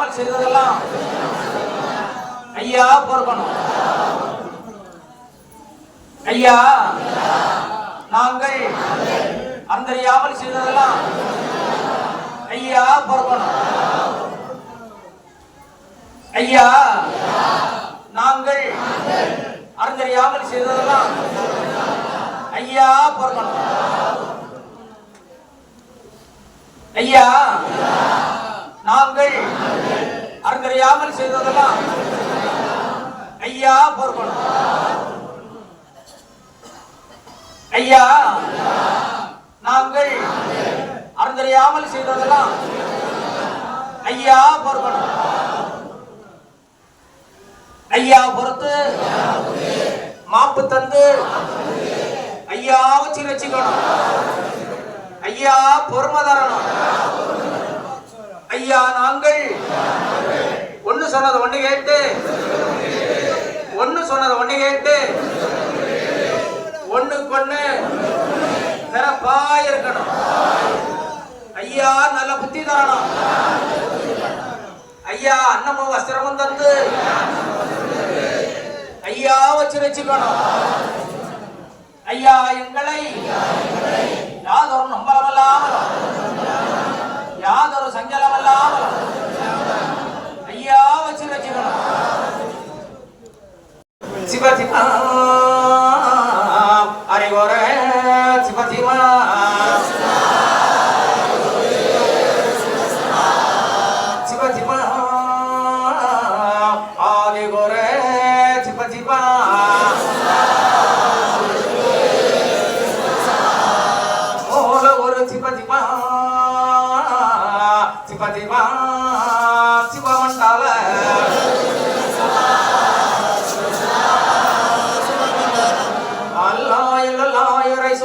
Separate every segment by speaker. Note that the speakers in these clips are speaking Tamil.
Speaker 1: அறிந்தறியாமல் செய்ததெல்லாம் ஐயா பொறுக்கணும். ஐயா நாங்கள் அந்தறியாமல் செய்ததெல்லாம் ஐயா பொறுக்கணும். ஐயா நாங்கள் அறிந்தறியாமல் செய்ததெல்லாம் ஐயா பொறுக்கணும். ஐயா நாங்கள் அறிந்தறியாமல் செய்ததெல்லாம் ஐயா பொறுக்கணும். ஐயா நாங்கள் அறிந்தறியாமல் செய்ததெல்லாம் ஐயா பொறுக்கணும். ஐயா பொறுத்து மாப்பு தந்து ஐயா வச்சு வச்சுக்கணும் ஐயா பொறுமை தரணும். ஐயா நாங்கள். ஒன்னு சொன்னது ஒண்ணு கேட்டு. ஒன்னு சொன்னது ஒண்ணு கேட்டு. ஒண்ணுக்கு ஒண்ணு நிரப்பா இருக்கணும். ஐயா நல்ல புத்தி தரணும். ஐயா அன்னமும் வஸ்திரமும் தந்து. ஐயா வச்சு வச்சுக்கணும். ஐயா எங்களை. யாதொரு நம்பலமல்லா.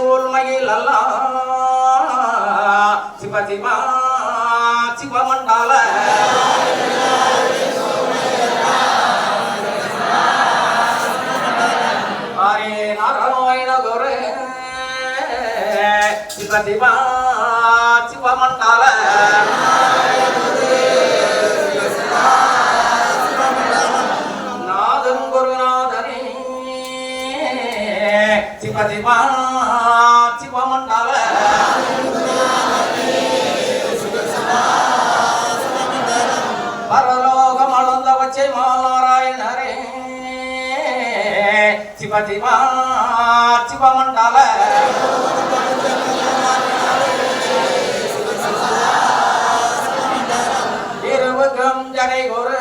Speaker 1: உண்மையில் சூழ்மையில் அல்லா சிவ சிவா சிவமண்டால. சிவ சிவா சிவமண்டால. நாதம் குருநாதனே சிவ சிவா சிவமண்டல. இருவுகம் ஜனை ஒரு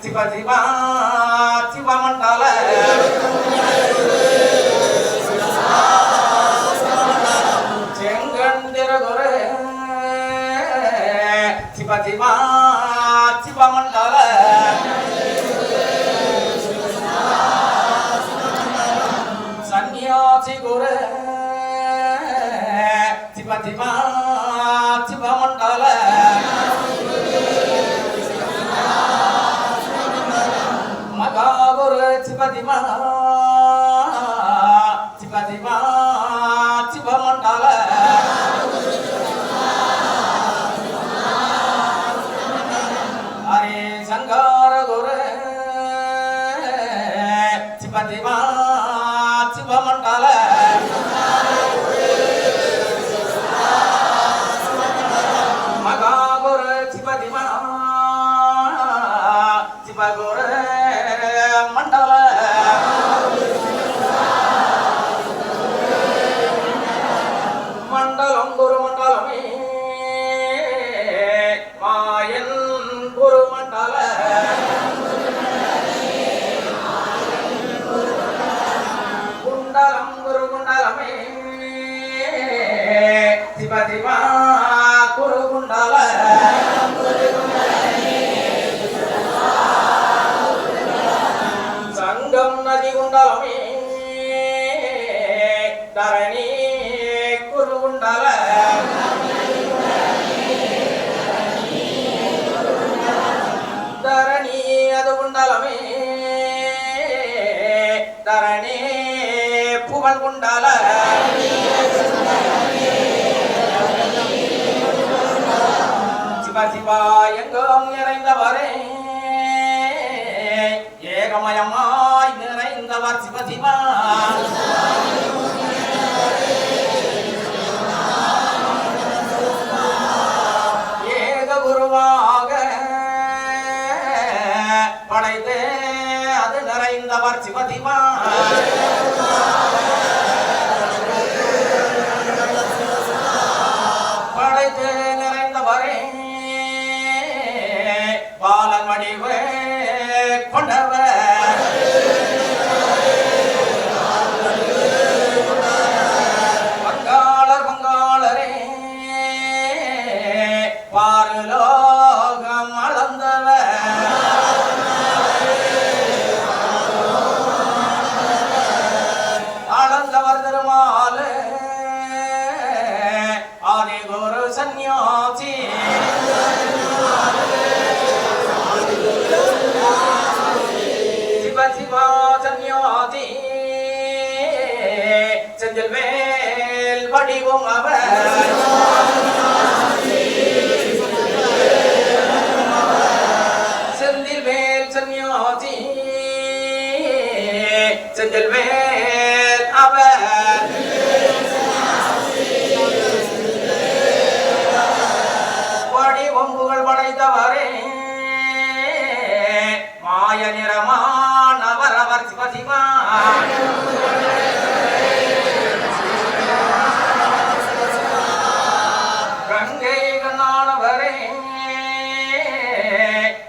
Speaker 1: சிவ சிவா சிவமண்டல. செங்கண்டிர குரு. சிவ சிவா சிவமண்டல. சிவ சிவா சிவமண்டல மகாகுரு மண்டல குண்டலம். குரு குண்டலமே. சிவா எங்கும் நிறைந்தவரே. ஏகமயமாய் நிறைந்தவர் சிவசிவா. ஏக குருவாக படைத்தே அது நிறைந்தவர் சிவசிவா. படைத்து மேல் வடிவும்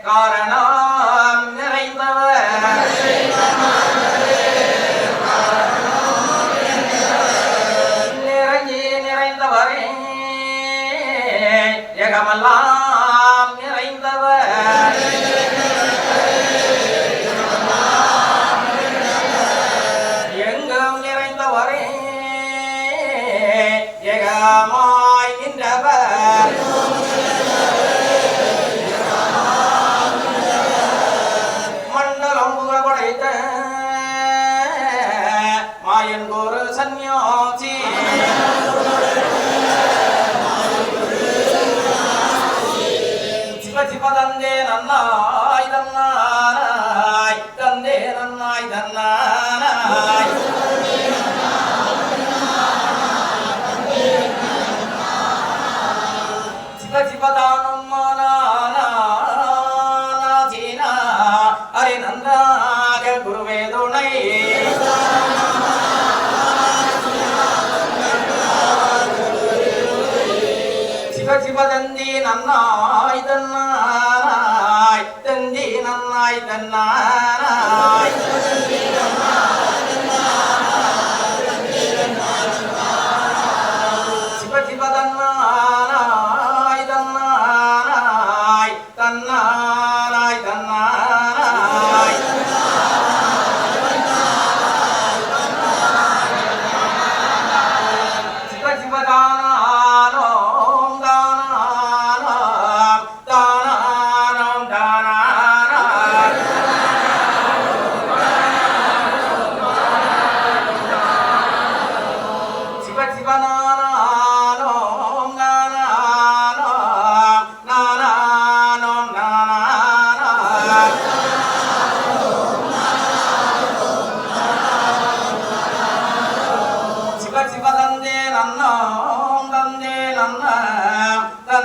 Speaker 1: காரணம் நிறைந்தவர். நிறைஞ்சி நிறைந்தவரே. எகமெல்லாம் தந்தே நன்னாய் தன்னாய் தந்தே நன்னாய் தன்னாய் சிவ சிவ தானம் மானாசீனா அரை நன்றாக குருவே துணை சிவ சிவ தந்தி நன்னாய்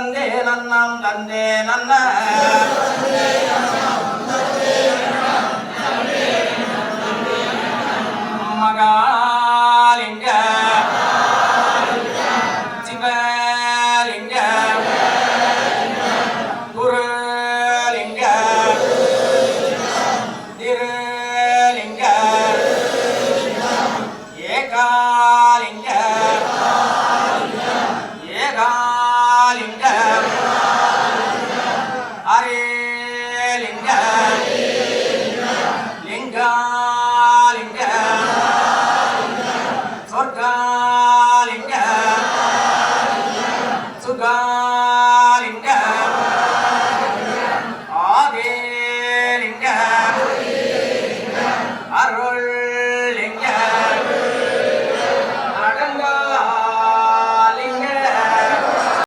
Speaker 1: தந்தே நன்னாம் தந்தே நன்னாம்